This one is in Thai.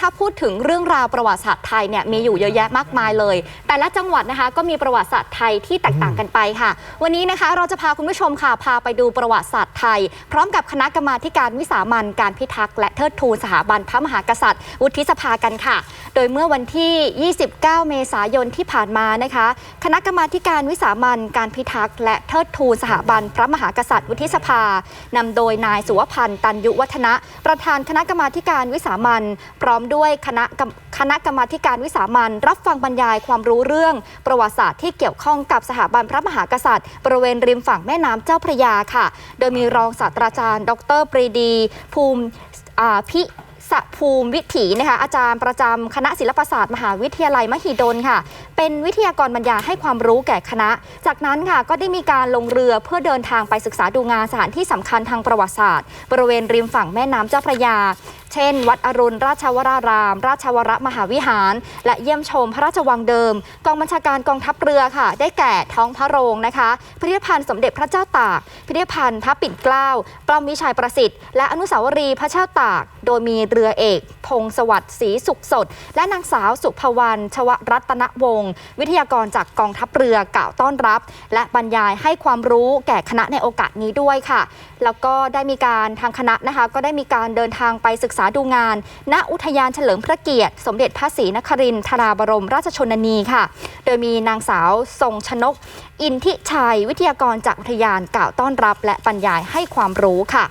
ถ้าพูดถึงเรื่องราวประวัติศาสตร์ไทยเนี่ยมีอยู่เยอะแยะมากมายเลย แต่ละจังหวัดนะคะก็มีประวัติศาสตร์ไทยที่แตกต่างกันไปค่ะ วันนี้นะคะเราจะพาคุณผู้ชมค่ะพาไปดูประวัติศาสตร์ไทย พร้อมกับคณะกรรมาการวิสามันการพิทักษ์และเทิดทูนสถาบันพระมหากษัตริย์ วุฒิสภากันค่ะ ดยเมื่อวันที่ 29 เมษายนที่ผ่านมานะคะ คณะกรรมาการวิสามันการพิทักษ์และเทิดทูนสถาบันพระมหากษัตริย์วุฒิสภานำโดยนายสุวพันธ์ตันยุวัฒนะ ประธานคณะกรรมาการวิสามันพร้อมด้วยคณะคณะกรรมาการวิสามันรับฟังบรรยายความรู้เรื่อง ประวัติศาสตร์ที่เกี่ยวข้องกับสถาบันพระมหากษัตริย์ บริเวณริมฝั่งแม่น้ำเจ้าพระยาค่ะ โดยมีรองศาสตราจารย์ ดรปรีดี ภูมิพิ สภูมิวิถีนะคะอาจารย์ประจำคณะศิลปศาสตร์มหาวิทยาลัยมหิดลค่ะ เป็นวิทยากรบรรยายให้ความรู้แก่คณะ จากนั้นค่ะก็ได้มีการลงเรือเพื่อเดินทางไปศึกษาดูงานสถานที่สำคัญทางประวัติศาสตร์ บริเวณริมฝั่งแม่น้ำเจ้าพระยา เช่น วัดอรุณ ราชวราราม ราชวรมหาวิหาร และเยี่ยมชมพระราชวังเดิม กองบัญชาการกองทัพเรือค่ะ ได้แก่ท้องพระโรงนะคะพิพิธภัณฑ์สมเด็จพระเจ้าตากพิพิธภัณฑ์พระปิ่นเกล้าปล้อมวิชัยประสิทธิ์และอนุสาวรีย์พระเจ้าตาก โดยมีเรือเอก พงศวัสดิ์ศรีสุขสด และนางสาวสุภวรรณชวรัตนวงศ์วิทยากรจากกองทัพเรือกล่าวต้อนรับ และบรรยายให้ความรู้แก่คณะในโอกาสนี้ด้วยค่ะ แล้วก็ได้มีการทางคณะนะคะก็ได้มีการเดินทางไปศึกษาาดูงาน ณ อุทยานเฉลิมพระเกียรติ สมเด็จพระศรีนครินทราบรมราชชนนีค่ะ โดยมีนางสาวทรงชนก อินทิชัย วิทยากรจากอุทยานกล่าวต้อนรับ และบรรยายให้ความรู้ค่ะ